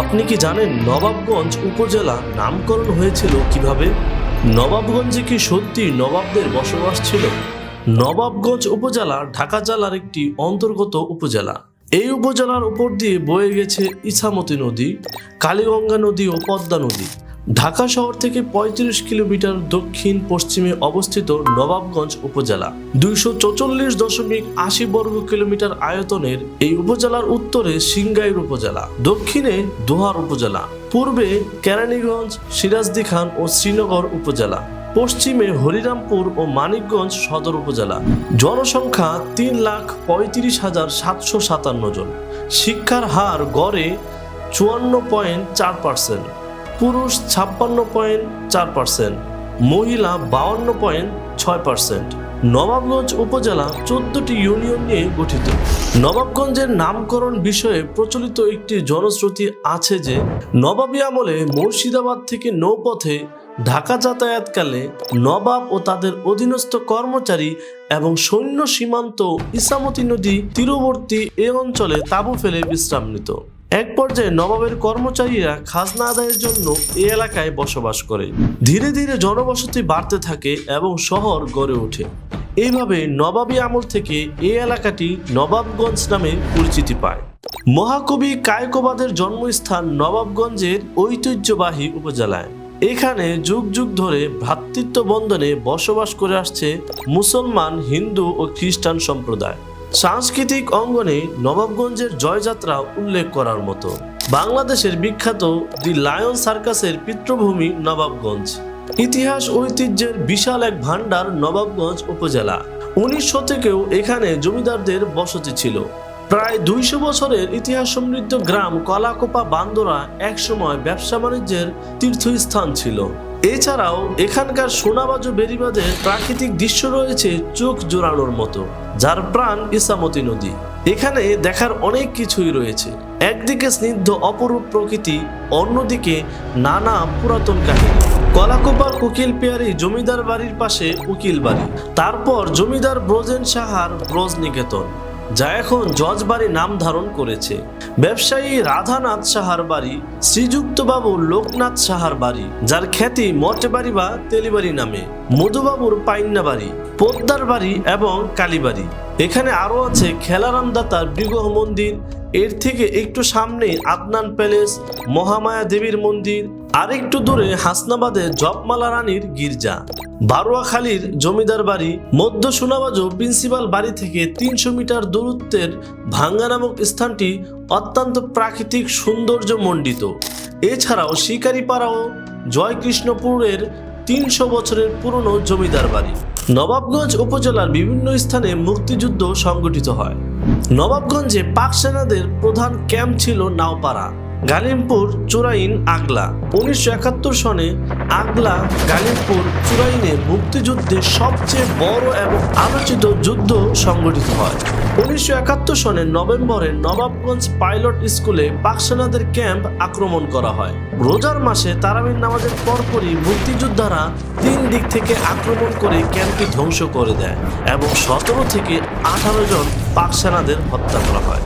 আপনি কি জানেন নবাবগঞ্জ উপজেলা নামকরণ হয়েছিল কীভাবে? নবাবগঞ্জে কি সত্যি নবাবদের বসবাস ছিল? নবাবগঞ্জ উপজেলা ঢাকা জেলার একটি অন্তর্গত উপজেলা। এই উপজেলার উপর দিয়ে বয়ে গেছে ইছামতি নদী, কালীগঙ্গা নদী ও পদ্মা নদী। ঢাকা শহর থেকে ৩৫ কিলোমিটার দক্ষিণ পশ্চিমে অবস্থিত নবাবগঞ্জ উপজেলা। দুইশো চৌচল্লিশ দশমিক আশি বর্গ কিলোমিটার আয়তনের এই উপজেলার উত্তরে সিংগাইর উপজেলা, দক্ষিণে দোহার উপজেলা, পূর্বে কেরানীগঞ্জ, সিরাজদি খান ও শ্রীনগর উপজেলা, পশ্চিমে হরিরামপুর ও মানিকগঞ্জ সদর উপজেলা। জনসংখ্যা তিন লাখ পঁয়ত্রিশ হাজার সাতশো সাতান্ন জন। শিক্ষার হার গড়ে চুয়ান্ন পয়েন্ট চার পার্সেন্ট। পুরুষ ছাপ্পান্ন পয়েন্ট চার পার্সেন্ট, মহিলা বাউন্ন পয়েন্ট ছয় পার্সেন্ট। নবাবগঞ্জ উপজেলা চোদ্দটি ইউনিয়ন নিয়ে গঠিত। নবাবগঞ্জের নামকরণ বিষয়ে প্রচলিত একটি জনশ্রুতি আছে যে, নবাবী আমলে মুর্শিদাবাদ থেকে নৌপথে ঢাকা যাতায়াতকালে নবাব ও তাদের অধীনস্থ কর্মচারী এবং সৈন্য সীমান্ত ইসামতি নদী তীরবর্তী এ অঞ্চলে তাঁবু ফেলে বিশ্রাম নিত। এক পর্যায়ে নবাবের কর্মচারীরা খাজনা আদায়ের জন্য এই এলাকায় বসবাস করে। ধীরে ধীরে জনবসতি বাড়তে থাকে এবং শহর গড়ে ওঠে। এইভাবে নবাবী আমল থেকে এই এলাকাটি নবাবগঞ্জ নামে পরিচিতি পায়। মহাকবি কায়কোবাদের জন্মস্থান নবাবগঞ্জের ঐতিহ্যবাহী উপজেলায়। এখানে যুগ যুগ ধরে ভ্রাতৃত্ব বন্ধনে বসবাস করে আসছে মুসলমান, হিন্দু ও খ্রিস্টান সম্প্রদায়। সাংস্কৃতিক অঙ্গনে নবাবগঞ্জের জয়যাত্রা উল্লেখ করার মতো। বাংলাদেশের বিখ্যাত দি লায়ন সার্কাসের পিতৃভূমি নবাবগঞ্জ। ইতিহাস ঐতিহ্যের বিশাল এক ভাণ্ডার নবাবগঞ্জ উপজেলা। উনিশ শতকেও এখানে জমিদারদের বসতি ছিল। প্রায় দুইশো বছরের ইতিহাস সমৃদ্ধ গ্রাম কলাকোপা বান্দরা একসময় ব্যবসা বাণিজ্যের তীর্থস্থান ছিল। এছাড়াও এখানকার সোনাবাজু বেরিবাদের প্রাকৃতিক দৃশ্য রয়েছে চোখ জোড়ানোর মতো, যার প্রাণ ইসামতি নদী। এখানে দেখার অনেক কিছুই রয়েছে। একদিকে স্নিগ্ধ অপরূপ প্রকৃতি, অন্যদিকে নানা পুরাতন কাহিনী। কলাকোপার উকিল পেয়ারি জমিদার বাড়ির পাশে উকিল বাড়ি। তারপর জমিদার ব্রজেন সাহার ব্রজ নিকেতন। যা এখন জজবাড়ি নাম ধারণ করেছে। ব্যবসায়ী রাধানাথ সাহার বাড়ি শ্রীযুক্ত বাবু লোকনাথ সাহার বাড়ি, যার খ্যাতি মঠবাড়ি বা তেলিবাড়ি নামে। মধুবাবুর পাইন্না বাড়ি পোদ্দার বাড়ি এবং কালীবাড়ি। এখানে আরও আছে খেলারাম দাতার বিগ্রহ মন্দির, এর থেকে একটু সামনে আদনান প্যালেস মহামায়া দেবীর মন্দির আরেকটু দূরে হাসনাবাদে জপমালা রানীর গির্জা। বারোয়াখালীর জমিদার বাড়ি, মধ্য সোনাবাজু প্রিন্সিপাল বাড়ি থেকে তিনশো মিটার দূরত্বের ভাঙ্গা নামক স্থানটি অত্যন্ত প্রাকৃতিক সৌন্দর্য মণ্ডিত এছাড়াও শিকারিপাড়া ও জয়কৃষ্ণপুরের তিনশো বছরের পুরনো জমিদার বাড়ি। নবাবগঞ্জ উপজেলার বিভিন্ন স্থানে মুক্তিযুদ্ধ সংগঠিত হয়। নবাবগঞ্জে পাক সেনাদের প্রধান ক্যাম্প ছিল নাওপাড়া। গালিমপুর, চুরাইন, আগলা। উনিশশো একাত্তর সনে আগলা গালিমপুর, চুরাইনে মুক্তিযুদ্ধে সবচেয়ে বড় এবং আলোচিত যুদ্ধ সংগঠিত হয়। উনিশশো একাত্তর সনের নভেম্বরে নবাবগঞ্জ পাইলট স্কুলে পাক সেনাদের ক্যাম্প আক্রমণ করা হয়। রোজার মাসে তারাবির নামাজের পরপরই মুক্তিযোদ্ধারা তিন দিক থেকে আক্রমণ করে ক্যাম্পটি ধ্বংস করে দেয় এবং সতেরো থেকে আঠারো জন পাক সেনাদের হত্যা করা হয়।